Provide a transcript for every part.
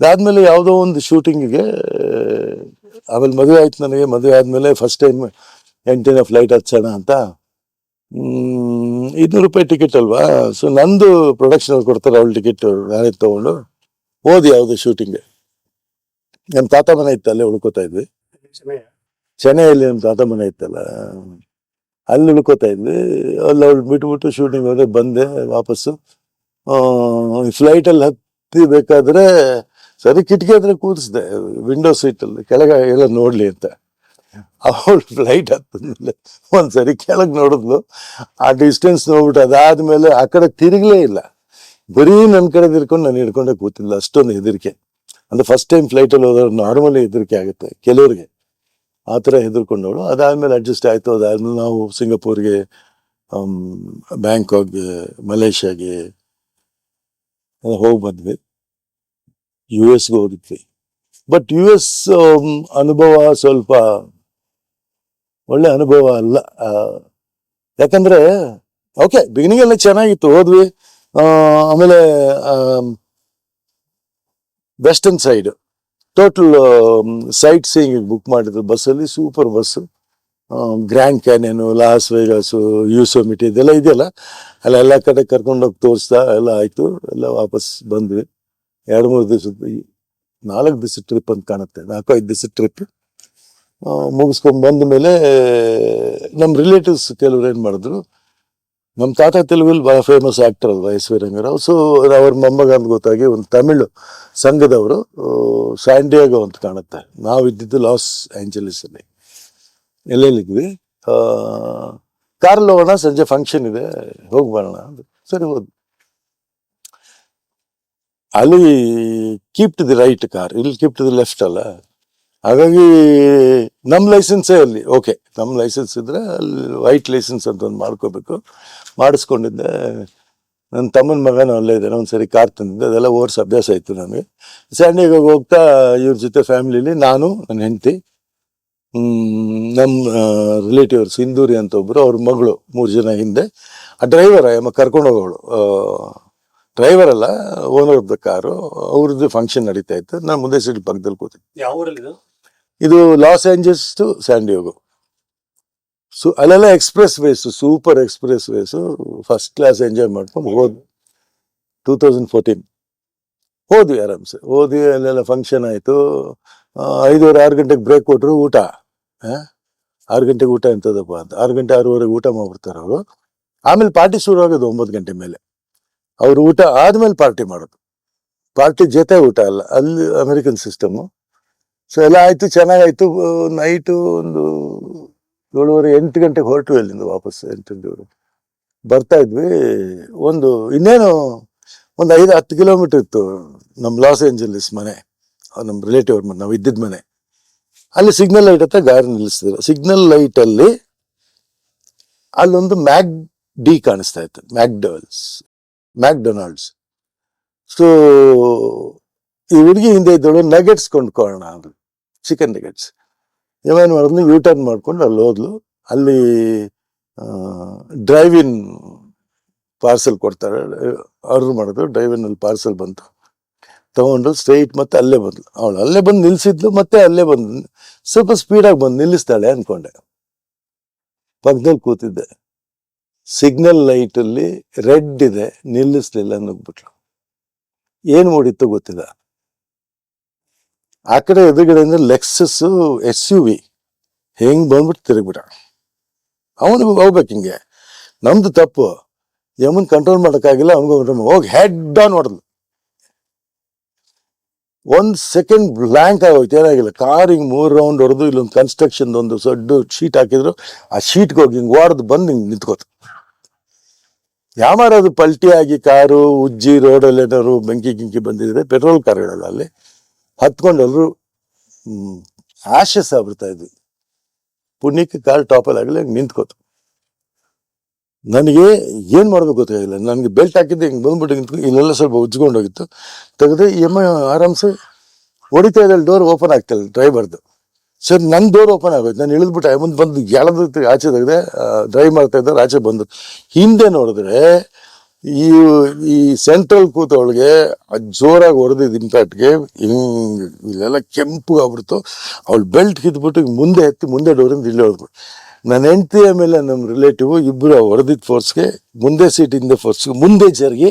ಅದಾದ್ಮೇಲೆ ಯಾವುದೋ ಒಂದು ಶೂಟಿಂಗಿಗೆ ಆಮೇಲೆ ಮದುವೆ ಆಯ್ತು ನನಗೆ ಮದುವೆ ಆದ್ಮೇಲೆ ಫಸ್ಟ್ ಟೈಮ್ ಎಂಟಿನ ಫ್ಲೈಟ್ ಹಚ್ಚೋಣ ಅಂತ. ಇನ್ನೂರು ರೂಪಾಯಿ ಟಿಕೆಟ್ ಅಲ್ವಾ? ಸೊ ನಂದು ಪ್ರೊಡಕ್ಷನ್ ಅವ್ರು ಕೊಡ್ತಾರೆ ಅವಳು ಟಿಕೆಟ್ ನಾನೇ ತಗೊಂಡು. ಹೋದ್ ಯಾವುದೋ ಶೂಟಿಂಗ್ ನಮ್ಮ ತಾತ ಮನೆ ಇತ್ತು ಅಲ್ಲೇ ಉಳ್ಕೋತಾ ಇದ್ವಿ. ಚೆನ್ನೈಯಲ್ಲಿ ನಮ್ಮ ತಾತ ಮನೆ ಇತ್ತಲ್ಲ ಅಲ್ಲಿ ಉಳ್ಕೋತಾ ಇದ್ವಿ. ಅಲ್ಲಿ ಅವಳು ಬಿಟ್ಬಿಟ್ಟು ಶೂಟಿಂಗ್ ಹೋದ್ರೆ ಬಂದೆ ವಾಪಸ್ಸು. ಫ್ಲೈಟಲ್ಲಿ ಹತ್ತಿ ಬೇಕಾದ್ರೆ ಸರಿ ಕಿಟಕಿ ಹತ್ರ ಕೂರಿಸಿದೆ ವಿಂಡೋ ಸೀಟಲ್ಲಿ ಕೆಳಗೆ ಎಲ್ಲ ನೋಡಲಿ ಅಂತ. ಅವಳು ಫ್ಲೈಟ್ ಹತ್ತಿದ್ಮೇಲೆ ಒಂದ್ಸರಿ ಕೆಳಗೆ ನೋಡಿದ್ಲು. ಆ ಡಿಸ್ಟೆನ್ಸ್ ನೋಡ್ಬಿಟ್ಟು ಅದಾದ್ಮೇಲೆ ಆ ಕಡೆ ತಿರುಗಲೇ ಇಲ್ಲ. ಬರೀ ನನ್ನ ಕಡೆ ತಿರ್ಕೊಂಡು ನಾನು ಹಿಡ್ಕೊಂಡೆ ಕೂತಿಲ್ಲ ಅಷ್ಟೊಂದು ಹೆದರಿಕೆ. ಅಂದ್ರೆ ಫಸ್ಟ್ ಟೈಮ್ ಫ್ಲೈಟಲ್ಲಿ ಹೋದವ್ರು ನಾರ್ಮಲಿ ಹೆದರಿಕೆ ಆಗುತ್ತೆ, ಕೆಲವ್ರಿಗೆ. ಆ ಥರ ಹೆದರ್ಕೊಂಡವಳು. ಅದಾದ್ಮೇಲೆ ಅಡ್ಜಸ್ಟ್ ಆಯ್ತು. ಅದಾದ್ಮೇಲೆ ನಾವು ಸಿಂಗಪೂರ್ಗೆ ಬ್ಯಾಂಕಾಕ್ಗೆ ಮಲೇಷ್ಯಾಗೆ ಹೋಗಿ ಬಂದ್ವಿ. ಯು ಎಸ್ಗೆ ಹೋಗಿದ್ವಿ ಬಟ್ ಯು ಎಸ್ ಅನುಭವ ಸ್ವಲ್ಪ ಒಳ್ಳೆ ಅನುಭವ ಅಲ್ಲ ಯಾಕಂದ್ರೆ ಓಕೆ ಬಿಗಿನಿಂಗ್ ಎಲ್ಲ ಚೆನ್ನಾಗಿತ್ತು, ಹೋದ್ವಿ ಆಮೇಲೆ western side total sightseeing book ಮಾಡಿದ್ರು ಬಸ್ಸಲ್ಲಿ super bus grand canyon Las Vegas Yosemite ಇದೆಲ್ಲ ಇದೆಯಲ್ಲ ಅಲ್ಲ ಎಲ್ಲ ಕಡೆ ಕರ್ಕೊಂಡೋಗಿ ತೋರಿಸ್ತಾ ಎಲ್ಲ ಆಯ್ತು, ಎಲ್ಲ ವಾಪಸ್ ಬಂದ್ವಿ. ಎರಡು ಮೂರು ದಿವಸದ ನಾಲ್ಕು ದಿವಸ ಟ್ರಿಪ್ ಅಂತ ಕಾಣುತ್ತೆ ನಾಲ್ಕು ಐದು ದಿವಸ ಟ್ರಿಪ್ ಮುಗಿಸ್ಕೊಂಡು ಬಂದ ಮೇಲೆ ನಮ್ಮ ರಿಲೇಟಿವ್ಸ್ ಕೆಲವ್ರು ಏನು ಮಾಡಿದ್ರು ನಮ್ಮ ತಾತ ತೆಲುಗಲ್ಲಿ ಭಾಳ ಫೇಮಸ್ ಆ್ಯಕ್ಟರ್ ಅಲ್ವಾ, ಎಸ್ ವಿ ರಂಗರಾವ್. ಸೊ ಅವ್ರ ಮೊಮ್ಮಗ ಅಂತ ಗೊತ್ತಾಗಿ ಒಂದು ತಮಿಳು ಸಂಘದವರು ಸ್ಯಾಂಡಿಯಾಗೋ ಅಂತ ಕಾಣುತ್ತೆ. ನಾವು ಇದ್ದಿದ್ದು ಲಾಸ್ ಆ್ಯಂಜಲೀಸಲ್ಲಿ ಎಲ್ಲೆಲ್ಲಿದ್ವಿ ಕಾರಲ್ಲಿ ಹೋಗೋಣ ಸಂಜೆ ಫಂಕ್ಷನ್ ಇದೆ, ಹೋಗಿ ಬರೋಣ. ಸರಿ ಹೋದ್ ಅಲ್ಲಿ keep to the right car ಇಲ್ಲಿ ಕೀಪ್ ಟು ದಿ ಲೆಫ್ಟ್ ಅಲ್ಲ? ಹಾಗಾಗಿ ನಮ್ಮ ಲೈಸೆನ್ಸೇ ಅಲ್ಲಿ ಓಕೆ ನಮ್ಮ ಲೈಸೆನ್ಸ್ ಇದ್ರೆ ಅಲ್ಲಿ ವೈಟ್ ಲೈಸೆನ್ಸ್ ಅಂತ ಒಂದು ಮಾಡ್ಕೋಬೇಕು. ಮಾಡಿಸ್ಕೊಂಡಿದ್ದೆ ನನ್ನ ತಮ್ಮನ ಮಗನ ಅಲ್ಲೇ ಇದ್ದಾನೆ, ಒಂದ್ಸರಿ ಕಾರ್ ತಂದಿದ್ದೆ, ಅದೆಲ್ಲ ಓರ್ಸ್ ಅಭ್ಯಾಸ ಆಯ್ತು ನನಗೆ ಸ್ಯಾಂಡಿಗೆ ಹೋಗ್ತಾ ಇವ್ರ ಜೊತೆ ಫ್ಯಾಮಿಲಿಲಿ ನಾನು ನನ್ನ ಹೆಂಡತಿ ನಮ್ಮ ರಿಲೇಟಿವ್ ಸಿಂಧೂರಿ ಅಂತ ಒಬ್ಬರು ಅವ್ರ ಮಗಳು ಮೂರು ಜನ ಹಿಂದೆ. ಆ ಡ್ರೈವರ್ ಎಮ್ಮ ಕರ್ಕೊಂಡು ಹೋಗೋಳು ಡ್ರೈವರ್ ಅಲ್ಲ ಓನರ್ ಆಫ್ ದ ಕಾರು ಅವ್ರದ್ದು ಫಂಕ್ಷನ್ ನಡೀತಾ ಇತ್ತು. ನಾನು ಮುಂದೆ ಸೀಟ್ ಪಕ್ಕದಲ್ಲಿ ಕೂತಿದ್ದೆ. ಯಾವ ಊರಲ್ಲಿ ಇದು? ಇದು Los Angeles to San Diego so ಅಲ್ಲೆಲ್ಲ expressways super expressways first class enjoy ಮಾಡ್ಕೊಂಡು ಹೋದ್ ಟೂ ತೌಸಂಡ್ ಫೋರ್ಟೀನ್ ಹೋದ್ವಿ ಆರಾಮ್ಸೆ. ಹೋದ್ವಿ ಅಲ್ಲೆಲ್ಲ ಫಂಕ್ಷನ್ ಆಯಿತು. ಐದೂವರೆ ಆರು ಗಂಟೆಗೆ ಬ್ರೇಕ್ ಕೊಟ್ಟರು ಊಟ. ಆ? ಆರು ಗಂಟೆಗೆ ಊಟ ಎಂಥದಪ್ಪ ಅಂತ. ಆರು ಗಂಟೆ ಆರೂವರೆಗೆ ಊಟ ಮಾಡ್ಬಿಡ್ತಾರೆ ಅವರು. ಆಮೇಲೆ ಪಾರ್ಟಿ ಶುರು ಆಗೋದು ಒಂಬತ್ತು ಗಂಟೆ ಮೇಲೆ. ಅವ್ರು ಊಟ ಆದ್ಮೇಲೆ ಪಾರ್ಟಿ ಮಾಡೋದು. ಪಾರ್ಟಿ ಜೊತೆ ಊಟ ಅಲ್ಲ, ಅಲ್ಲಿ ಅಮೆರಿಕನ್ ಸಿಸ್ಟಮು. ಸೊ ಎಲ್ಲ ಆಯ್ತು, ಚೆನ್ನಾಗಾಯ್ತು. ನೈಟು ಒಂದು ಏಳುವರೆ, ಎಂಟು ಗಂಟೆಗೆ ಹೊರಟು ಅಲ್ಲಿಂದ ವಾಪಸ್ ಎಂಟು ಬರ್ತಾ ಇದ್ವಿ. ಒಂದು, ಇನ್ನೇನು, ಒಂದು ಐದು, ಹತ್ತು ಕಿಲೋಮೀಟರ್ ಇತ್ತು ನಮ್ಮ ಲಾಸ್ ಏಂಜಲೀಸ್ ಮನೆ ನಮ್ಮ ರಿಲೇಟಿವ್ ಅವ್ರ ಮನೆ, ನಾವು ಇದ್ದಿದ್ದ ಮನೆ. ಅಲ್ಲಿ ಸಿಗ್ನಲ್ ಲೈಟ್ ಹತ್ರ ಗಾಡಿ ನಿಲ್ಲಿಸಿದ್ರು ಸಿಗ್ನಲ್ ಲೈಟಲ್ಲಿ ಅಲ್ಲಿ ಅಲ್ಲೊಂದು ಮ್ಯಾಗ್ ಡಿ ಕಾಣಿಸ್ತಾ ಇತ್ತು ಮ್ಯಾಕ್ಡೊನಲ್ಸ್ ಮ್ಯಾಕ್ಡೊನಾಲ್ಡ್ಸ್ ಸೊ ಈ ಹುಡುಗಿ ಹಿಂದೆ ಇದ್ದಳು ನಗೆಟ್ಸ್ ಕೊಂಡ್ಕೊಳ್ಳೋಣ ಅಂದ್ರು ಚಿಕನ್ ನಗೆಟ್ಸ್ ಇವೇನು ಮಾಡಿದ್ಲು ಯೂ ಟರ್ನ್ ಮಾಡ್ಕೊಂಡು ಅಲ್ಲಿ ಹೋದ್ಲು. ಅಲ್ಲಿ ಡ್ರೈವ್ ಇನ್ ಪಾರ್ಸೆಲ್ ಕೊಡ್ತಾರೆ. ಆರ್ಡರ್ ಮಾಡಿದ್ರು ಡ್ರೈವ್ ಅಲ್ಲಿ ಪಾರ್ಸೆಲ್ ಬಂತು. ತಗೊಂಡು ಸ್ಟ್ರೈಟ್ ಮತ್ತೆ ಅಲ್ಲೇ ಬಂದ್ಲು. ಅವಳು ಅಲ್ಲೇ ಬಂದು ನಿಲ್ಸಿದ್ಲು, ಮತ್ತೆ ಅಲ್ಲೇ ಬಂದು ಸ್ವಲ್ಪ ಸ್ಪೀಡಾಗಿ ಬಂದು ನಿಲ್ಲಿಸ್ತಾಳೆ ಅನ್ಕೊಂಡೆ. ಪಕ್ಕದಲ್ಲಿ ಕೂತಿದ್ದೆ. ಸಿಗ್ನಲ್ ಲೈಟ್ ಅಲ್ಲಿ ರೆಡ್ ಇದೆ, ನಿಲ್ಲಿಸ್ಲಿಲ್ಲ ನುಗ್ಬಿಟ್ಲು ಏನು ಓಡಿತ್ತು ಗೊತ್ತಿಲ್ಲ. ಆ ಕಡೆ ಎದುರುಗಡೆಯಿಂದ ಲೆಕ್ಸಸ್ ಎಸ್ ಯು ವಿ ಹೆಂಗ್ ಬಂದ್ಬಿಟ್ಟು ತಿರುಗ್ಬಿಟ್ಟ. ಅವನಿಗೆ ಹೋಗ್ಬೇಕು ಹಿಂಗೆ. ನಮ್ದು ತಪ್ಪು. ಯಮನ್ ಕಂಟ್ರೋಲ್ ಮಾಡೋಕ್ಕಾಗಿಲ್ಲ, ಅವನಿಗೆ ಹೋಗಿ ಹೆಡ್ ಆನ್ ಹೊಡೆದ್ಲು. ಒಂದ್ ಸೆಕೆಂಡ್ ಬ್ಲ್ಯಾಂಕ್ ಆಗೋಯ್ತು, ಏನಾಗಿಲ್ಲ. ಕಾರ್ ಮೂರು ರೌಂಡ್ ಹೊಡೆದು, ಇಲ್ಲೊಂದು ಕನ್ಸ್ಟ್ರಕ್ಷನ್ ಒಂದು ದೊಡ್ಡ ಶೀಟ್ ಹಾಕಿದ್ರು, ಆ ಶೀಟ್ಗೆ ಹೋಗಿ ಹಿಂಗೆ ಹೊಡೆದು ಬಂದು ಹಿಂಗೆ ನಿಂತ್ಕೋತು. ಯಾಮಾರದು ಪಲ್ಟಿ ಆಗಿ ಕಾರು ಉಜ್ಜಿ ರೋಡಲ್ಲಿ ಏನಾದ್ರು ಬೆಂಕಿ ಗಿಂಕಿ ಬಂದಿದ್ರೆ ಪೆಟ್ರೋಲ್ ಕಾರ್ಗಳಲ್ಲ ಅಲ್ಲಿ ಹತ್ಕೊಂಡು ಎಲ್ಲರೂ ಹ್ಮ್ ಆಶಸ್ ಆಗ್ಬಿಡ್ತಾ ಇದ್ವಿ. ಪುಣ್ಯಕ್ಕೆ ಕಾರ್ ಟಾಪಲ್ಲಿ ಆಗಲಿ ನಿಂತ್ಕೋತು. ನನಗೆ ಏನು ಮಾಡಬೇಕು ಗೊತ್ತಾಗಿಲ್ಲ ನನಗೆ ಬೆಲ್ಟ್ ಹಾಕಿದ್ದೆ, ಹಿಂಗೆ ಬಂದ್ಬಿಟ್ಟು ನಿಂತ್ಕೊ, ಇಲ್ಲೆಲ್ಲ ಸ್ವಲ್ಪ ಉಜ್ಕೊಂಡು ಹೋಗಿತ್ತು ತೆಗೆದ್ರೆ ಎಮ್ಮ ಆರಾಮ್ಸೆ, ಹೊಡಿತಾ ಇದ್ದಲ್ಲಿ ಡೋರ್ ಓಪನ್ ಆಗ್ತಿಲ್ಲ ಡ್ರೈವರ್ದು ಸರ್ ನನ್ನ ಡೋರ್ ಓಪನ್ ಆಗೋಯ್ತು. ನಾನು ಇಳಿದ್ಬಿಟ್ಟೆ. ಮುಂದೆ ಬಂದು ಎಳೆದ ಆಚೆ ತೆಗೆದೆ ಡ್ರೈವ್ ಮಾಡ್ತಾ ಇದ್ದಾರೆ ಆಚೆ ಬಂದು. ಹಿಂದೆ ನೋಡಿದ್ರೆ ಈ ಈ ಸೆಂಟ್ರಲ್ ಕೂತವಳಿಗೆ ಜೋರಾಗಿ ಹೊಡೆದಿದ್ದು ಇಂಪ್ಯಾಕ್ಟ್ಗೆ ಹಿಂಗೆ ಇಲ್ಲೆಲ್ಲ ಕೆಂಪು ಆಗ್ಬಿಡ್ತು. ಅವಳು ಬೆಲ್ಟ್ ಕಿತ್ಬಿಟ್ಟು ಮುಂದೆ ಎತ್ತಿ ಮುಂದೆ ಡೋರಿಂದ ಇಲ್ಲಿ ಹೊಡೆದ್ಬಿಟ್ಟು ನನ್ನ ಹೆಂಡತಿಯ ಮೇಲೆ ನಮ್ಮ ರಿಲೇಟಿವ್ ಇಬ್ಬರು ಹೊಡೆದಿದ್ದ ಫೋರ್ಸ್ಗೆ ಮುಂದೆ ಸೀಟ್ ಹಿಂದೆ ಫೋರ್ಸ್ಗೆ ಮುಂದೆ ಜರುಗಿ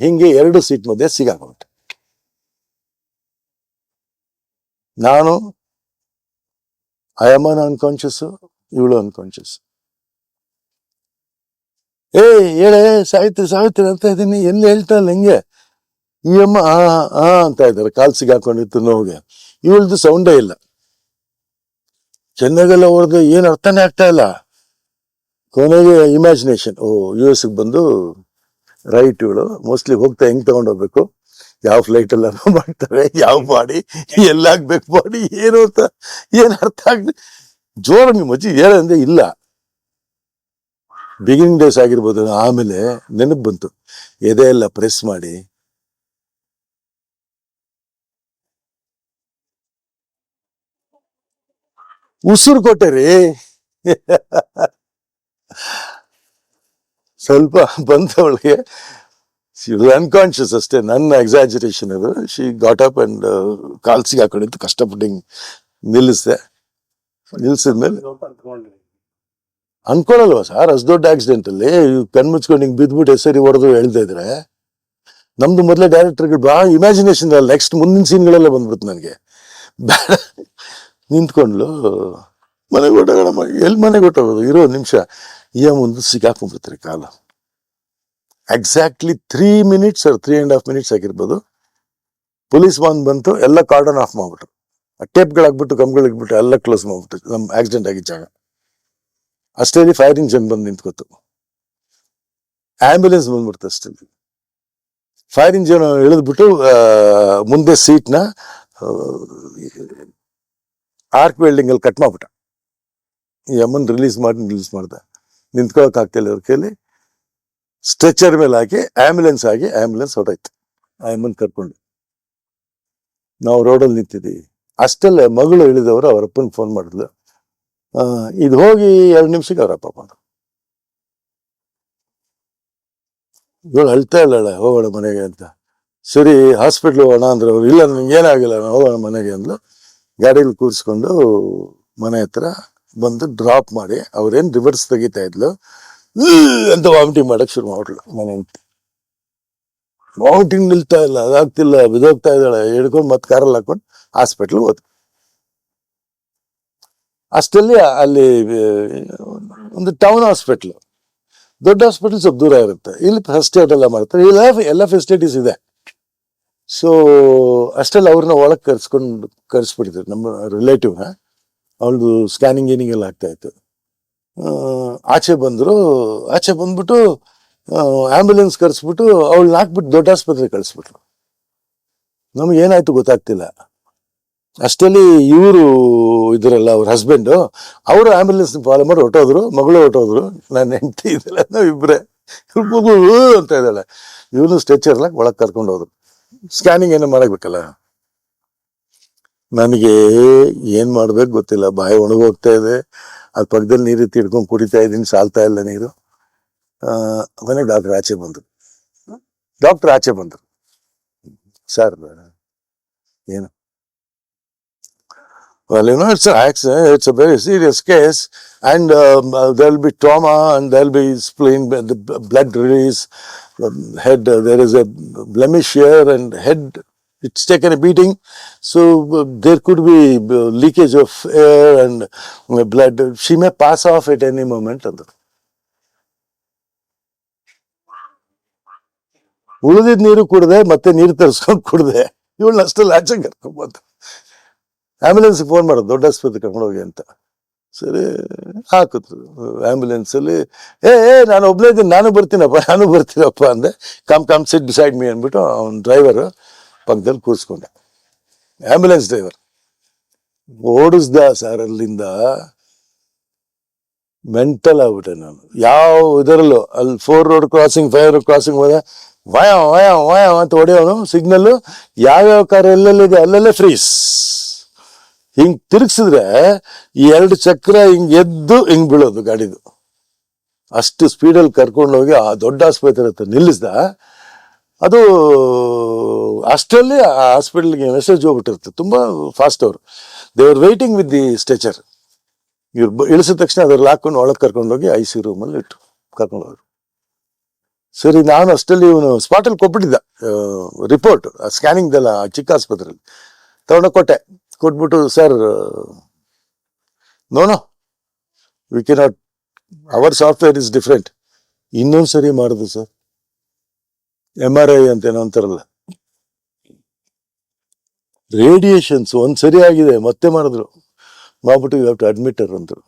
ಹಿಂಗೆ ಎರಡು ಸೀಟ್ ಮಧ್ಯೆ ಸಿಗಾಕೊಂಡೆ ನಾನು ಅಯಮನ್ ಅನ್ಕಾನ್ಶಿಯಸ್ ಇವಳು ಅನ್ಕಾನ್ಶಿಯಸ್ ಏ ಹೇಳೇ ಸಾವಿತ್ರಿ ಸಾವಿತ್ರಿ ಅಂತ ಇದೀನಿ ಎಲ್ಲಿ ಹೇಳ್ತಾ ಇಲ್ಲ ಹಿಂಗೆ ಈ ಅಮ್ಮ, ಆ ಆ ಅಂತ ಇದ್ದಾರೆ. ಕಾಲ್ ಸಿಗಾಕೊಂಡಿತ್ತು ನೋವಿಗೆ. ಇವಳ್ದು ಸೌಂಡೇ ಇಲ್ಲ. ಚೆನ್ನಾಗೆಲ್ಲ ಹೊಡೆದು ಏನ್ ಅರ್ಥನೇ ಆಗ್ತಾ ಇಲ್ಲ. ಕೊನೆಗೆ ಇಮ್ಯಾಜಿನೇಷನ್ ಓ ಯು ಎಸ್ ಬಂದು ರೈಟ್ ಇವಳು. ಮೋಸ್ಟ್ಲಿ ಹೋಗ್ತಾ ಹೆಂಗ್ ತಗೊಂಡೋಗ್ಬೇಕು ಯಾವ ಫ್ಲೈಟ್ ಎಲ್ಲ ಮಾಡ್ತಾರೆ, ಯಾವ ಬಾಡಿ ಎಲ್ಲಾಗ್ಬೇಕು ಬಾಡಿ ಏನು ಅಂತ ಏನ್ ಅರ್ಥ ಆಗ್ಲಿ? ಜೋರಾಗಿ ಅಜ್ಜಿ ಹೇಳಂದ್ರೆ ಇಲ್ಲ. ಬಿಗಿನಿಂಗ್ ಡೇಸ್ ಆಗಿರ್ಬೋದು, ಆಮೇಲೆ ನೆನಪು ಬಂತು. ಎದೆ ಎಲ್ಲ ಪ್ರೆಸ್ ಮಾಡಿ. ಉಸಿರು ಕೊಟ್ಟೆ ಸ್ವಲ್ಪ ಸ್ವಲ್ಪ ಬಂತವಳಿಗೆ ಅನ್ಕಾನ್ಶಿಯಸ್ ಅಷ್ಟೇ ನನ್ನ ಎಕ್ಸಾಜರೇಷನ್ ಅದು ಶಿ ಗಾಟ್ ಅಪ್ ಅಂಡ್ ಕಾಲ್ಸಿಗೆ ಹಾಕೊಂಡಿತ್ತು ಕಷ್ಟಪಟ್ಟು ಹಿಂಗೆ ನಿಲ್ಲಿಸ್ದೆ ನಿಲ್ಸಿದ್ಮೇಲೆ ಅನ್ಕೊಳಲ್ವ ಸರ್ ಅಷ್ಟು ದೊಡ್ಡ ಆಕ್ಸಿಡೆಂಟ್ ಅಲ್ಲಿ ಕಣ್ ಮುಚ್ಕೊಂಡು ಹಿಂಗೆ ಬಿದ್ಬಿಟ್ಟು ಹೆಸರಿ ಹೊಡೆದು ಹೇಳ್ತಾ ಇದ್ರೆ ನಮ್ದು ಮೊದಲೇ ಡೈರೆಕ್ಟರ್ಗೆ ಬಾ ಇಮ್ಯಾಜಿನೇಷನ್ ಅಲ್ಲಿ ನೆಕ್ಸ್ಟ್ ಮುಂದಿನ ಸೀನ್ಗಳೆಲ್ಲ ಬಂದ್ಬಿಡ್ತು ನನಗೆ ಬೇಡ ನಿಂತ್ಕೊಂಡ್ಲು ಮನೆಗೆ ಹೊಟ್ಟೋಗಣಮ್ಮ ಎಲ್ಲಿ ಮನೆಗೆ ಹೊಟ್ಟೋಗೋದು ಇರೋ ನಿಮಿಷ ಏ ಮುಂದೆ ಸಿಗಾಕೊಂಡ್ಬಿಡ್ತಾರೆ ಕಾಲ exactly three minutes three and half minutes ಆಗಿರ್ಬೋದು. ಪೊಲೀಸ್ ಬಂದು ಬಂತು, ಎಲ್ಲ ಕಾರ್ಡನ್ ಆಫ್ ಮಾಡ್ಬಿಟ್ರು. ಟೇಪ್ಗಳಾಗ್ಬಿಟ್ಟು ಕಂಬಗಳಿಗ್ಬಿಟ್ಟು ಎಲ್ಲ ಕ್ಲೋಸ್ ಮಾಡ್ಬಿಟ್ಟು ನಮ್ಮ ಆಕ್ಸಿಡೆಂಟ್ ಆಗಿದ್ದ ಜಾಗ. ಅಷ್ಟೇಲಿ ಫೈರ್ ಇಂಜಿನ್ ಬಂದು ನಿಂತ್ಕೋತು. ಆಂಬ್ಯುಲೆನ್ಸ್ ಬಂದ್ಬಿಡ್ತು ಅಷ್ಟೇ ಫೈರ್ ಇಂಜಿನ್ ಇಳಿದ್ಬಿಟ್ಟು ಮುಂದೆ ಸೀಟ್ನ ಆರ್ಕ್ ವೆಲ್ಡಿಂಗಲ್ಲಿ ಕಟ್ ಮಾಡ್ಬಿಟ್ಟ. ಈ ಅಮ್ಮನ್ ರಿಲೀಸ್ ಮಾಡಿ ರಿಲೀಸ್ ಮಾಡ್ದ. ನಿಂತ್ಕೊಳಕ್ ಆಗ್ತಿಲ್ಲ ಅವ್ರ ಕೈಲಿ ಸ್ಟ್ರೆಚರ್ ಮೇಲೆ ಹಾಕಿ ಆಂಬ್ಯುಲೆನ್ಸ್ ಆಗಿ ಆಂಬ್ಯುಲೆನ್ಸ್ ಹೊರಟಾಯ್ತು ಆ ಅಮ್ಮನ್ ಕರ್ಕೊಂಡು. ನಾವು ರೋಡಲ್ಲಿ ನಿಂತಿದ್ದೀವಿ. ಅಷ್ಟಲ್ಲೇ ಮಗಳು ಇಳಿದವರು ಅವ್ರ ಫೋನ್ ಮಾಡಿದ್ಲು. ಇದು ಹೋಗಿ ಎರಡು ನಿಮಿಷಕ್ಕೆ ಅವರಪ್ಪ ಬಂದ್ರು. ಇವಳು ಅಳ್ತಾ ಇಲ್ಲ ಹೋಗೋಣ ಮನೆಗೆ ಅಂತ. ಸರಿ ಹಾಸ್ಪಿಟ್ಲ್ ಹೋಗೋಣ ಅಂದ್ರೆ ಅವ್ರು. ಇಲ್ಲ ಅಂದ್ರೆ ಏನಾಗಿಲ್ಲ, ನಾನು ಹೋಗೋಣ ಮನೆಗೆ ಅಂದ್ಲು. ಗಾಡಿಯಲ್ಲಿ ಕೂರಿಸ್ಕೊಂಡು ಮನೆ ಹತ್ರ ಬಂದು ಡ್ರಾಪ್ ಮಾಡಿ, ಅವ್ರೇನು ರಿವರ್ಸ್ ತೆಗಿತಾ ಇದ್ಲು. ಅಂತ ವಾಮಿಟಿಂಗ್ ಮಾಡಕ್ ಶುರು ಮಾಡ್ಲು ಮನೆ ವಾಮಿಟಿಂಗ್ ನಿಲ್ತಾ ಇಲ್ಲ, ಅದಾಗ್ತಿಲ್ಲ ಬಿದೋಗ್ತಾ ಇದ್ದಾಳೆ, ಹಿಡ್ಕೊಂಡು ಮತ್ತೆ ಕಾರಲ್ಲಿ ಹಾಕೊಂಡು ಹಾಸ್ಪಿಟ್ಲ್ ಹೋದ್ ಅಷ್ಟಲ್ಲಿ ಅಲ್ಲಿ, ಒಂದು ಟೌನ್ ಹಾಸ್ಪಿಟ್ಲ್ ದೊಡ್ಡ ಹಾಸ್ಪಿಟಲ್ ಸ್ವಲ್ಪ ದೂರ ಇರುತ್ತೆ. ಇಲ್ಲಿ ಫಸ್ಟ್ ಏಡ್ ಎಲ್ಲ ಮಾಡ್ತಾರೆ. ಇಲ್ಲ ಎಲ್ಲ ಫೆಸಿಲಿಟೀಸ್ ಇದೆ. ಸೊ ಅಷ್ಟಲ್ಲಿ ಅವ್ರನ್ನ ಒಳಗೆ ಕರ್ಸ್ಕೊಂಡು, ಕರ್ಸ್ಬಿಟ್ಟಿದ್ರು, ನಮ್ಮ ರಿಲೇಟಿವ್ನ ಅವಳದು ಸ್ಕ್ಯಾನಿಂಗ್ ಗೀನಿಂಗ್ ಎಲ್ಲ ಆಗ್ತಾ ಇತ್ತು. ಆಚೆ ಬಂದ್ರು, ಆಚೆ ಬಂದ್ಬಿಟ್ಟು ಆಂಬ್ಯುಲೆನ್ಸ್ ಕರ್ಸ್ಬಿಟ್ಟು ಅವಳನ್ನ ಹಾಕ್ಬಿಟ್ಟು ದೊಡ್ಡ ಆಸ್ಪತ್ರೆಗೆ ಕಳಿಸ್ಬಿಟ್ರು. ನಮ್ಗೆ ಏನಾಯ್ತು ಗೊತ್ತಾಗ್ತಿಲ್ಲ. ಅಷ್ಟರಲ್ಲಿ ಇವರು ಇದರಲ್ಲ ಅವ್ರ ಹಸ್ಬೆಂಡು ಅವರು ಆಂಬ್ಯುಲೆನ್ಸ್ ಫಾಲೋ ಮಾಡಿ ಹೊಟ್ಟೋದ್ರು ಮಗಳು ಹೊಟ್ಟೋದ್ರು ನನ್ನ ಹೆಂಡತಿ ಇದೆಲ್ಲ ನಾವು ಇಬ್ಬರೇ ಅಂತ ಇದ್ದಾಳೆ. ಇವನು ಸ್ಟ್ರೆಚರ್ ಎಲ್ಲ ಒಳಗೆ ಕರ್ಕೊಂಡು ಹೋದ್ರು ಸ್ಕ್ಯಾನಿಂಗ್ ಏನೋ ಮಾಡಬೇಕಲ್ಲ ನನಗೆ ಏನು ಮಾಡ್ಬೇಕು ಗೊತ್ತಿಲ್ಲ. ಬಾಯಿ ಒಣಗೋಗ್ತಾ ಇದೆ. ಅದ್ ಪಕ್ಕದಲ್ಲಿ ನೀರು ತಿಡ್ಕೊಂಡು ಕುಡಿತಾ ಇದ್ದೀನಿ ಸಾಲ್ತಾ ಇಲ್ಲ ನೀರು ಆ ಕೊನೆಗೆ ಡಾಕ್ಟರ್ ಆಚೆ ಬಂದ್ರು ಡಾಕ್ಟರ್ ಆಚೆ ಬಂದ್ರು ಸರ್ ಏನು Well, you know, it's an accident. It's a very serious case, and um, uh, there'll be trauma, and there'll be spleen, b- the b- blood release, um, head. Uh, there is a blemish here, and head. It's taken a beating, so uh, there could be uh, leakage of air and uh, blood. She may pass off at any moment. ನೀರು ಕುಡ್ದೆ ಮತ್ತೆ ನೀರು ತರಿಸ್ಕೊಂಡು ಕುಡ್ದೆ. ಇವಳನ್ನ ಅಷ್ಟಲ್ಲಿ ಆಚೆ ಕರ್ಕೊಬೋದು. Ambulance phone ಮಾಡೋದು ದೊಡ್ಡ ಆಸ್ಪತ್ರೆ ಕರ್ಕೊಂಡು ಹೋಗಿ ಅಂತ. ಸರಿ ಹಾಕಿದ್ರು. ಆಂಬ್ಯುಲೆನ್ಸ್ ಅಲ್ಲಿ ಏ ಏ ನಾನು ಒಬ್ಬನೇ ಇದ್ದೀನಿ ನಾನು ಬರ್ತೀನಪ್ಪ ನಾನು ಬರ್ತೀನಪ್ಪ ಅಂದೆ. Come come sit beside me ಅಂದ್ಬಿಟ್ಟು ಅವ್ನ ಡ್ರೈವರ್ ಪಕ್ಕದಲ್ಲಿ ಕೂರಿಸ್ಕೊಂಡೆ. ಆಂಬ್ಯುಲೆನ್ಸ್ ಡ್ರೈವರ್ ಓಡಿಸ್ದ ಸರ್ ಅಲ್ಲಿಂದ ಮೆಂಟಲ್ ಆಗ್ಬಿಟ್ಟೆ ನಾನು. ಯಾವ ಇದರಲ್ಲೂ, ಅಲ್ಲಿ four road crossing five road crossing ಹೋದ, ವಯ ವಯ ವಯ ಅಂತ ಹೊಡೆಯೋನು ಸಿಗ್ನಲ್ಲು ಯಾವ್ಯಾವ ಕಾರ್ ಎಲ್ಲೆಲ್ಲಿದೆ, ಅಲ್ಲೆಲ್ಲೇ ಫ್ರೀಸ್ ಹಿಂಗೆ ತಿರುಗಿಸಿದ್ರೆ, ಈ ಎರಡು ಚಕ್ರ ಹಿಂಗೆ ಎದ್ದು ಹಿಂಗೆ ಬೀಳೋದು ಗಾಡಿದು. ಅಷ್ಟು ಸ್ಪೀಡಲ್ಲಿ ಕರ್ಕೊಂಡು ಹೋಗಿ ಆ ದೊಡ್ಡ ಆಸ್ಪತ್ರೆ ಹತ್ರ ನಿಲ್ಲಿಸ್ದ ಅದು, ಅಷ್ಟರಲ್ಲಿ ಆ ಹಾಸ್ಪಿಟಲ್ಗೆ ಮೆಸೇಜ್ ಹೋಗ್ಬಿಟ್ಟಿರುತ್ತೆ. ತುಂಬ ಫಾಸ್ಟ್ ಅವರು. ದೇವರ್ ವೇಟಿಂಗ್ ವಿತ್ ದಿ ಸ್ಟ್ರೆಚರ್ ಇವ್ರು ಇಳಿಸಿದ ತಕ್ಷಣ ಅದ್ರಲ್ಲಿ ಹಾಕೊಂಡು ಒಳಗೆ ಕರ್ಕೊಂಡೋಗಿ ಐ ಸಿ ರೂಮಲ್ಲಿ ಇಟ್ಟು ಕರ್ಕೊಂಡು ಹೋದ್ರು. ಸರಿ, ನಾನು ಅಷ್ಟಲ್ಲಿ ಇವನು ಸ್ಪಾಟಲ್ಲಿ ಕೊಟ್ಬಿಟ್ಟಿದ್ದ. ರಿಪೋರ್ಟ್ ಸ್ಕ್ಯಾನಿಂಗ್ದೆಲ್ಲ ಚಿಕ್ಕ ಆಸ್ಪತ್ರೆಯಲ್ಲಿ. ತಗೊಂಡೋಗಿ ಕೊಟ್ಟೆ. ಕೊಟ್ಬಿಟ್ಟು, sir no no we cannot our software is different ಇನ್ನೊಂದು ಸರಿ ಮಾಡಿದೆ ಸರ್. ಎಂ ಆರ್ ಐ ಅಂತ ಏನೋ ಅಂತಾರಲ್ಲ. ರೇಡಿಯೇಷನ್ಸ್ ಒಂದು ಸರಿ ಆಗಿದೆ, ಮತ್ತೆ ಮಾಡಿದ್ರು. ಮಾಡ್ಬಿಟ್ಟು ಯು ಹ್ಯಾವ್ ಟು ಅಡ್ಮಿಟರ್ ಅಂದರು.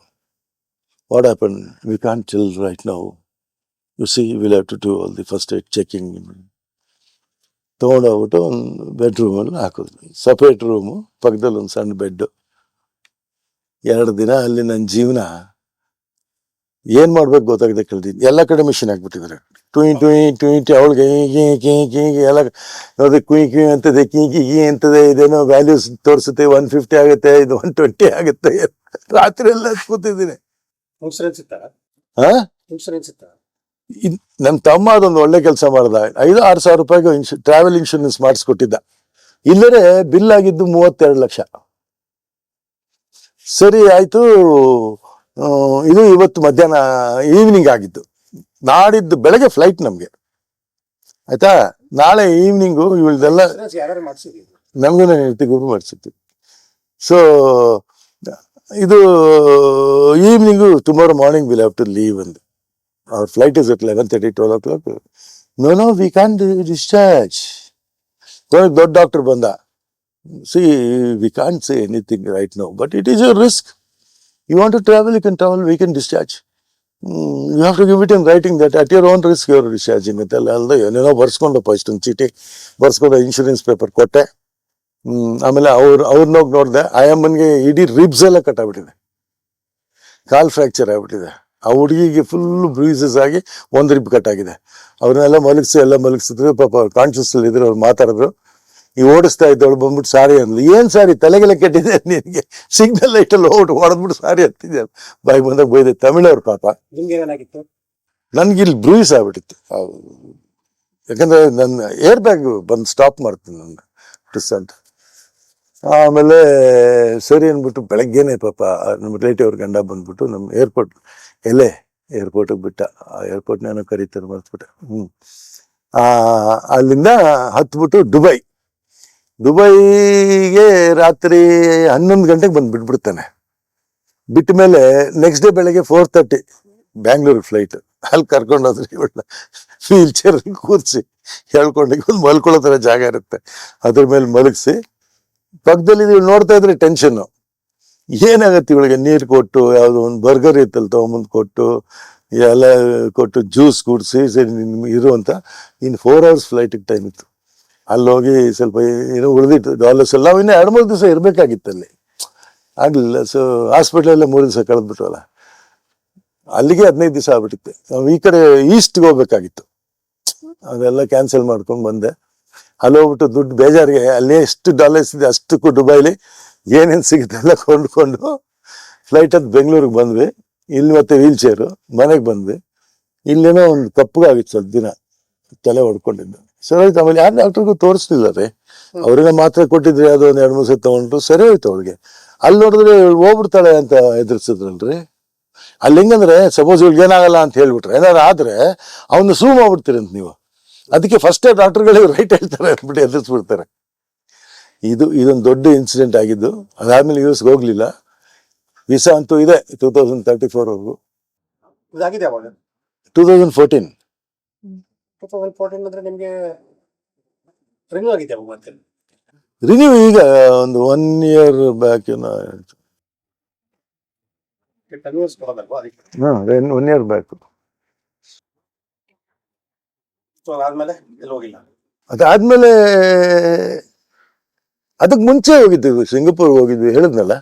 What happen we can chill right ನಾವು you see will have to do all the first aid checking ತೊಗೊಂಡೋಗ್ಬಿಟ್ಟು ಒಂದು ಬೆಡ್ರೂಮಲ್ಲಿ ಹಾಕಿದ್ರು. ಸಪ್ರೇಟ್ ರೂಮು ಪಕ್ಕದಲ್ಲಿ ಒಂದು ಸಣ್ಣ ಬೆಡ್ ಎರಡು ದಿನ ಅಲ್ಲಿ ನನ್ನ ಜೀವನ ಏನ್ ಮಾಡ್ಬೇಕು ಗೊತ್ತಾಗದೆ ಕಳ್ದಿದ್ದು ಎಲ್ಲ ಕಡೆ ಮಿಷಿನ್ ಹಾಕ್ಬಿಟ್ಟಿದ್ದಾರೆ ಟುಯಿ ಟುಯಿ ಟುಯಿ ಟು ಅವಳಿಗೆ ಕೀ ಕೀ ಕೀ ಕೀ ಎಲ್ಲ ಅದು ಕುಯಿ ಕುಯಿ ಅಂತದೆ ಕೀ ಕೀ ಕೀ ಅಂತದೆ ಇದೇನೋ ವ್ಯಾಲ್ಯೂಸ್ ತೋರಿಸುತ್ತೆ ಒನ್ ಫಿಫ್ಟಿ ಆಗುತ್ತೆ ಇದು ಒನ್ ಟ್ವೆಂಟಿ ಆಗುತ್ತೆ. ರಾತ್ರಿ ಎಲ್ಲ ಕೂತಿದ್ದೀನಿ. ಇನ್ಶೂರೆನ್ಸ್ ಇತ್ತ ಹಾ? ಇತ್ತ ತಮ್ಮ ಅದೊಂದು ಒಳ್ಳೆ ಕೆಲಸ ಮಾಡ್ದ. ಐದು ಆರು ಸಾವಿರ ರೂಪಾಯಿಗೆ ಇನ್ಶು ಟ್ರಾವೆಲ್ ಇನ್ಶೂರೆನ್ಸ್ ಮಾಡಿಸ್ಕೊಟ್ಟಿದ್ದ. ಇಲ್ಲರೆ ಬಿಲ್ ಆಗಿದ್ದು ಮೂವತ್ತೆರಡು ಲಕ್ಷ. ಸರಿ ಆಯ್ತು. ಇದು ಇವತ್ತು ಮಧ್ಯಾಹ್ನ ಈವ್ನಿಂಗ್ ಆಗಿದ್ದು. ನಾಡಿದ್ದು ಬೆಳಗ್ಗೆ ಫ್ಲೈಟ್ ನಮಗೆ. ಆಯ್ತಾ? ನಾಳೆ ಈವ್ನಿಂಗು ಇವಳದೆಲ್ಲ ಮಾಡಿಸಿದ್ವಿ ನಮಗೂ ನಾನು ಹೆಂಡತಿ ಗುರು ಮಾಡಿಸಿತ್ತು ಸೊ ಇದು evening tomorrow morning will have to leave ಅಂದು. ಅವ್ರ flight is at eleven thirty twelve o'clock no no we can discharge ದೊಡ್ಡ ಡಾಕ್ಟರ್ ಬಂದ. See we can say anything right no but it is your risk you want to travel, you can travel, we can discharge. You you to give it writing writing at at own own risk your discharging ಅಂತೆಲ್ಲ ಅಲ್ಲದೆ ಏನೇನೋ ಬರ್ಸ್ಕೊಂಡಪ್ಪ ಇಷ್ಟೊಂದು ಚೀಟಿ ಬರ್ಸ್ಕೊಂಡು insurance paper ಕೊಟ್ಟೆ. ಆಮೇಲೆ ಅವ್ರು ಅವ್ರನ್ನ ಹೋಗಿ ನೋಡಿದೆ ಆಯಮ್ಮನ್ಗೆ ಇಡೀ ರಿಬ್ಸ್ ಎಲ್ಲ ಕಟ್ಟಾಗ್ಬಿಟ್ಟಿದೆ. ಕಾಲ್ ಫ್ರ್ಯಾಕ್ಚರ್ ಆಗ್ಬಿಟ್ಟಿದೆ. ಆ ಹುಡುಗಿಗೆ ಫುಲ್ ಬ್ರೂಸಸ್ ಆಗಿ ಒಂದು ರಿಬ್ ಕಟ್ಟಾಗಿದೆ. ಅವ್ರನ್ನೆಲ್ಲ ಮಲಗಿಸಿ ಎಲ್ಲ ಮಲಗಿಸಿದ್ರು ಪಾಪ ಕಾನ್ಶಿಯಸ್ ಇದ್ರು ಅವ್ರು ಮಾತಾಡಿದ್ರು. ಈ ಓಡಿಸ್ತಾ ಇದ್ದವಳು ಬಂದ್ಬಿಟ್ಟು ಸಾರಿ ಅಂದ್ಲು. ಏನು ಸಾರಿ? ತಲೆಗೆಲ್ಲ ಕೆಟ್ಟಿದೆ ನಿನಗೆ. ಸಿಗ್ನಲ್ ಲೈಟಲ್ಲಿ ಹೋಗ್ಬಿಟ್ಟು ಹೊಡೆದ್ಬಿಟ್ಟು ಸಾರಿ ಅಂತಿದ್ದೆ ಬಾಯಿ ಬಂದಾಗ ಬೈದೆ ತಮಿಳವ್ರು ಪಾಪ. ನಿಮ್ಗೆ ಏನಾಗಿತ್ತು ನನ್ಗೆ ಇಲ್ಲಿ ಬ್ರೂಯಿಸ್ ಆಗ್ಬಿಟ್ಟಿತ್ತು. ಯಾಕಂದ್ರೆ ನನ್ನ ಏರ್ ಬ್ಯಾಗ್ ಬಂದು ಸ್ಟಾಪ್ ಮಾಡ್ತೀನಿ ನನ್ನ ಅಂತ. ಆಮೇಲೆ ಸರಿ ಅಂದ್ಬಿಟ್ಟು ಬೆಳಗ್ಗೆನೆ ಪಾಪ ನಮ್ಮ ರಿಲೇಟಿವ್ ಅವ್ರ ಗಂಡ ಬಂದ್ಬಿಟ್ಟು ನಮ್ಮ ಏರ್ಪೋರ್ಟ್ ಎಲ್ಲೇ ಏರ್ಪೋರ್ಟಿಗೆ ಬಿಟ್ಟ. ಆ ಏರ್ಪೋರ್ಟ್ನೇನೋ ಕರೀತಾರೆ ಮರ್ತ್ಬಿಟ್ಟೆ. ಹ್ಞೂ ಆ ಅಲ್ಲಿಂದ ಹತ್ಬಿಟ್ಟು ದುಬೈ. ದುಬೈಗೆ ರಾತ್ರಿ ಹನ್ನೊಂದು ಗಂಟೆಗೆ ಬಂದು ಬಿಟ್ಬಿಡ್ತಾನೆ. ಬಿಟ್ಟ ಮೇಲೆ ನೆಕ್ಸ್ಟ್ ಡೇ ಬೆಳಗ್ಗೆ ಫೋರ್ ತರ್ಟಿ ಬ್ಯಾಂಗ್ಳೂರ್ ಫ್ಲೈಟ್ ಅಲ್ಲಿ ಕರ್ಕೊಂಡು ಹೋದ್ರೆ ಇವಳ ವೀಲ್ ಚೇರ್ ಕೂರಿಸಿ ಹೇಳ್ಕೊಂಡು ಒಂದು ಮಲ್ಕೊಳ್ಳೋ ಥರ ಜಾಗ ಇರುತ್ತೆ. ಅದ್ರ ಮೇಲೆ ಮಲಗಿಸಿ ಪಕ್ಕದಲ್ಲಿ ಇವ್ಳು ನೋಡ್ತಾ ಇದ್ರೆ ಟೆನ್ಷನ್ ಏನಾಗತ್ತೆ ಇವಳಿಗೆ? ನೀರು ಕೊಟ್ಟು, ಯಾವುದೋ ಒಂದು ಬರ್ಗರ್ ಇತ್ತಲ್ಲಿ ತೊಗೊಂಬಂದು ಕೊಟ್ಟು, ಎಲ್ಲ ಕೊಟ್ಟು ಜ್ಯೂಸ್ ಕುಡಿಸಿ, ಸರಿ ನಿಮ್ಗೆ ಇರು ಅಂತ. ಇನ್ನು ಫೋರ್ ಅವರ್ಸ್ ಫ್ಲೈಟಿಗೆ ಟೈಮ್ ಇತ್ತು. ಅಲ್ಲಿ ಹೋಗಿ ಸ್ವಲ್ಪ ಏನೋ ಉಳಿದಿತ್ತು. ಡಾಲರ್ಸ್ ಎಲ್ಲ ಇನ್ನೂ ಎರಡು, ಮೂರು ದಿವಸ ಇರಬೇಕಾಗಿತ್ತು ಅಲ್ಲಿ. ಆಗಲಿಲ್ಲ. ಸೊ ಹಾಸ್ಪಿಟ್ಲಲ್ಲೇ ಮೂರು ದಿವಸ ಕಳೆದ್ಬಿಟ್ವಲ್ಲ. ಅಲ್ಲಿಗೆ ಹದಿನೈದು ದಿವಸ ಆಗ್ಬಿಟ್ಟಿತ್ತು. ನಾವು ಈ ಕಡೆ ಈಸ್ಟ್ಗೆ ಹೋಗ್ಬೇಕಾಗಿತ್ತು. ಅದೆಲ್ಲ ಕ್ಯಾನ್ಸಲ್ ಮಾಡ್ಕೊಂಡು ಬಂದೆ. ಅಲ್ಲಿ ಹೋಗ್ಬಿಟ್ಟು ದುಡ್ಡು ಬೇಜಾರಿಗೆ ಅಲ್ಲಿ ಎಷ್ಟು ಡಾಲರ್ಸ್ ಇದೆ, ಅಷ್ಟಕ್ಕೂ ದುಬೈಲಿ ಏನೇನು ಸಿಗುತ್ತೆ ಎಲ್ಲ ಕೊಂಡ್ಕೊಂಡು ಫ್ಲೈಟ್ ಅದು ಬೆಂಗಳೂರಿಗೆ ಬಂದ್ವಿ. ಇಲ್ಲಿ ಮತ್ತೆ ವೀಲ್ ಚೇರು ಮನೆಗೆ ಬಂದ್ವಿ. ಇಲ್ಲೇನೋ ಒಂದು ಕಪ್ಪಗಾಗಿತ್ತು ಸ್ವಲ್ಪ ದಿನ. ತಲೆ ಹೊಡ್ಕೊಂಡಿದ್ದು. ಸರಿ ಹೋಯ್ತು ಆಮೇಲೆ ಯಾರು ಡಾಕ್ಟರ್ಗೂ ತೋರಿಸ್ಲಿಲ್ಲ ರೀ. ಅವ್ರಿಗೆ ಮಾತ್ರ ಕೊಟ್ಟಿದ್ರಿ ಅದು ಒಂದ್ ಎರಡು ಮೂರು ಸತಿ ತಗೊಂಡ್ರು ಸರಿ ಹೋಯ್ತು ಅವಳಿಗೆ ಅಲ್ಲಿ ನೋಡಿದ್ರೆ ಇವಳು ಹೋಗ್ಬಿಡ್ತಾಳೆ ಅಂತ ಎದುರಿಸಿದ್ರಲ್ರಿ. ಅಲ್ಲಿ ಹೆಂಗಂದ್ರೆ ಸಪೋಸ್ ಇವ್ಳಿಗೆ ಏನಾಗಲ್ಲ ಅಂತ ಹೇಳ್ಬಿಟ್ರೆ ಏನಾದ್ರು ಆದ್ರೆ ಅವನ್ನ ಸೂ ಮಾಡ್ಬಿಡ್ತೀರಿ ಅಂತ ನೀವು. ಅದಕ್ಕೆ ಫಸ್ಟ್ ಡಾಕ್ಟರ್ಗಳೇ ರೈಟ್ ಹೇಳ್ತಾರೆ ಅಂದ್ಬಿಟ್ಟು ಎದುರಿಸ್ಬಿಡ್ತಾರೆ. ಇದು ಇದೊಂದು ದೊಡ್ಡ ಇನ್ಸಿಡೆಂಟ್ ಆಗಿದ್ದು ಅದಾದ್ಮೇಲೆ ಯೂಸ್ಗೆ ಹೋಗ್ಲಿಲ್ಲ. ವಿಸಾ ಅಂತೂ ಇದೆ ಟೂ ತೌಸಂಡ್ ತರ್ಟಿ ಫೋರ್ ವರ್ಗು. ಇದಾಗಿದೆ ಅವಾಗ two thousand fourteen two thousand fourteen ಅಂದ್ರೆ ನಿಮ್ಗೆ ರಿನ್ಯೂ ಆಗಿದೆ ಮತ್ತೆ? ರಿನ್ಯೂ ಈಗ ಒಂದು ಒನ್ ಇಯರ್ ಬ್ಯಾಕ್ ಏನೋ ಕನ್ವರ್ಸ್ ಕೊಡೋದಲ್ವಾ ಅದಕ್ಕೆ ಒನ್ ಇಯರ್ ಬ್ಯಾಕ್ ಸೊ ಅದಾದ್ಮೇಲೆ ಎಲ್ಲಿ ಹೋಗಿಲ್ಲ? ಅದಾದ್ಮೇಲೆ ಅದಕ್ಕೆ ಮುಂಚೆ ಹೋಗಿದ್ದೀವಿ ಸಿಂಗಪುರ್ ಹೋಗಿದ್ವಿ ಹೇಳಿದ್ನಲ್ಲ.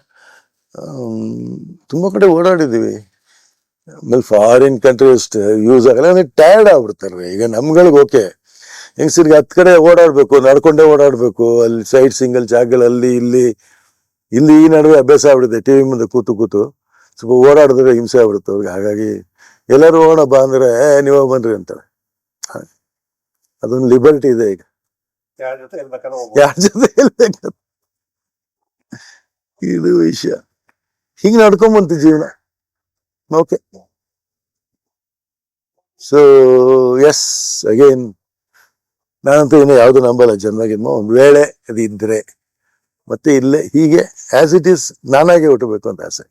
ತುಂಬ ತುಂಬಾ ಕಡೆ ಓಡಾಡಿದ್ದೀವಿ ಆಮೇಲೆ ಫಾರಿನ್ ಕಂಟ್ರಿ ಅಷ್ಟು ಯೂಸ್ ಆಗಲ್ಲ ಅಂದ್ರೆ ಟಯರ್ಡ್ ಆಗ್ಬಿಡ್ತಾರೆ ಈಗ ನಮ್ಗಳಿಗೆ ಓಕೆ ಹೆಂಗಸರಿಗೆ ಹತ್ತು ಕಡೆ ಓಡಾಡ್ಬೇಕು ನಡ್ಕೊಂಡೇ ಓಡಾಡ್ಬೇಕು. ಅಲ್ಲಿ ಸೈಡ್ ಸಿಂಗಲ್ ಜಾಗಗಳಲ್ಲಿ ಇಲ್ಲಿ ಇಲ್ಲಿ ಈ ನಡುವೆ ಅಭ್ಯಾಸ ಆಗ್ಬಿಡುತ್ತೆ. ಟಿವಿ ಮುಂದೆ ಕೂತು ಕೂತು ಸ್ವಲ್ಪ ಓಡಾಡಿದ್ರೆ ಹಿಂಸೆ ಆಗ್ಬಿಡುತ್ತೆ ಅವ್ರಿಗೆ. ಹಾಗಾಗಿ ಎಲ್ಲರೂ ಹೋಗೋಣ ಬಾ ಅಂದ್ರೆ "ಏ, ನೀವೇ ಬನ್ರಿ ಅಂತಾರೆ. ಅದೊಂದು ಲಿಬರ್ಟಿ ಇದೆ ಈಗ. ಯಾರ ಜೊತೆ ಇದು ವಿಷಯ. ಹಿಂಗೆ ನಡ್ಕೊಂಬಂತು ಜೀವನ. ಓಕೆ ಸೊ ಎಸ್ ಅಗೇನ್ ನಾನಂತೂ ಇನ್ನು ಯಾವುದು ನಂಬಲ್ಲ ಜನ್ಮಗಿನ್ಮ ಒಂದು ವೇಳೆ ಅದು ಮತ್ತೆ ಇಲ್ಲೇ ಹೀಗೆ ಆಸ್ ಇಟ್ ಈಸ್ ನಾನಾಗೆ ಹುಟ್ಟಬೇಕು ಅಂತ ಆಸೆ.